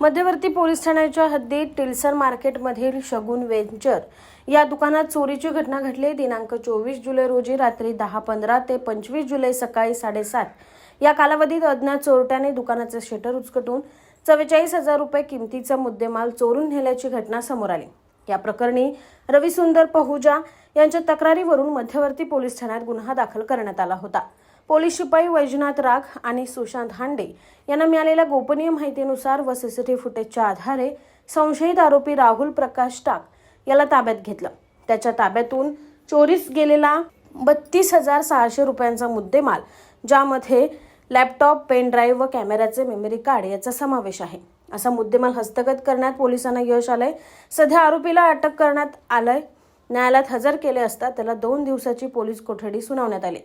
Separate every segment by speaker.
Speaker 1: मध्यवर्ती पोलीस ठाण्याच्या हद्दीत टिल्सर मार्केटमधील शगुन वेंचर या दुकानात चोरीची घटना घडली. दिनांक चोवीस जुलै रोजी रात्री दहा पंधरा ते पंचवीस जुलै सकाळी साडेसात या कालावधीत अज्ञात चोरट्याने दुकानाचे शटर उचकटून चव्वेचाळीस हजार रुपये किमतीचा मुद्देमाल चोरून नेल्याची घटना समोर आली. या प्रकरणी रविसुंदर पहुजा यांच्या तक्रारीवरून मध्यवर्ती पोलीस ठाण्यात गुन्हा दाखल करण्यात आला होता. पोलीस शिपाई वैजनाथ राख आणि सुशांत हांडे यांना मिळालेल्या गोपनीय माहितीनुसार व सीसीटीव्ही फुटेजच्या आधारे संशयित आरोपी राहुल प्रकाश टाक याला ताब्यात घेतलं. त्याच्या ताब्यातून चोरीस गेलेला बत्तीस हजार सहाशे रुपयांचा मुद्देमाल ज्यामध्ये लॅपटॉप पेन ड्राईव्ह व कॅमेऱ्याचे मेमरी कार्ड याचा समावेश आहे. असा मुद्देमाल हस्तगत करण्यात पोलिसांना यश आलंय. सध्या आरोपीला अटक करण्यात आलंय. न्यायालयात हजर केले असता त्याला दोन दिवसाची पोलीस कोठडी सुनावण्यात आली.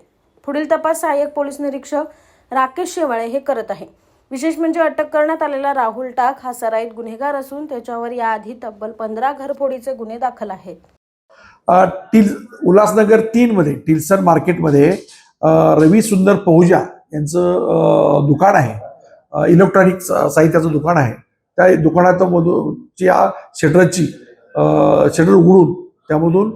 Speaker 1: पुढील तपास सहाय्यक पोलीस निरीक्षक राकेश शेवाळे हे करत आहे. विशेष म्हणजे अटक करण्यात आलेला राहुल टाक हा सराईत गुन्हेगार असून त्याच्यावर याआधी तब्बल पंधरा घरफोडीचे गुन्हे दाखल आहेत.
Speaker 2: टिल उल्हासनगर तीन मध्ये टिल्सन मार्केटमध्ये रवी सुंदर पहुजा यांचं दुकान आहे. इलेक्ट्रॉनिक साहित्याचं दुकान आहे. त्या दुकानात मधून या शटरची शटर उघडून त्यामधून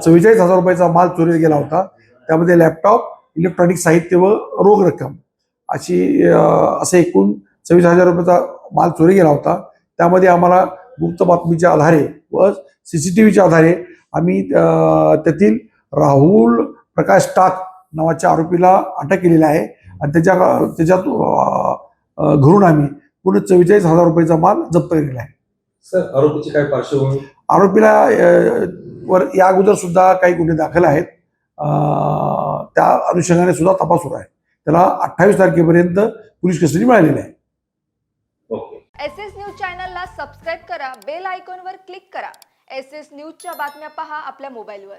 Speaker 2: चव्वेचाळीस हजार रुपयाचा माल चोरीला गेला होता. त्यामध्ये लॅपटॉप इलेक्ट्रॉनिक साहित्य व रोख रक्कम अशी असे एकूण चव्वीस हजार रुपयाचा माल चोरी गेला होता. त्यामध्ये आम्हाला गुप्त बातमीच्या आधारे व सीसीटीव्हीच्या आधारे आम्ही त्यातील राहुल प्रकाश टाक नावाच्या आरोपीला अटक केलेली आहे. आणि त्याच्या त्याच्यात घरून आम्ही पूर्ण चव्वेचाळीस हजार रुपयाचा माल जप्त केलेला आहे.
Speaker 3: सर आरोपीची काय पार्श्वभूमी?
Speaker 2: आरोपीला वर या अगोदर सुद्धा काही गुन्हे दाखल आहेत. अनुषंगाने सुद्धा तपास सुरू आहे. त्याला अठ्ठावीस तारखेपर्यंत पोलीस कस्टडी मिळालेली आहे.
Speaker 3: ओके.
Speaker 4: एस एस न्यूज चॅनलला सबस्क्राईब करा बेल आयकॉनवर क्लिक करा. एस एस न्यूजच्या बातम्या पहा आपल्या मोबाईलवर.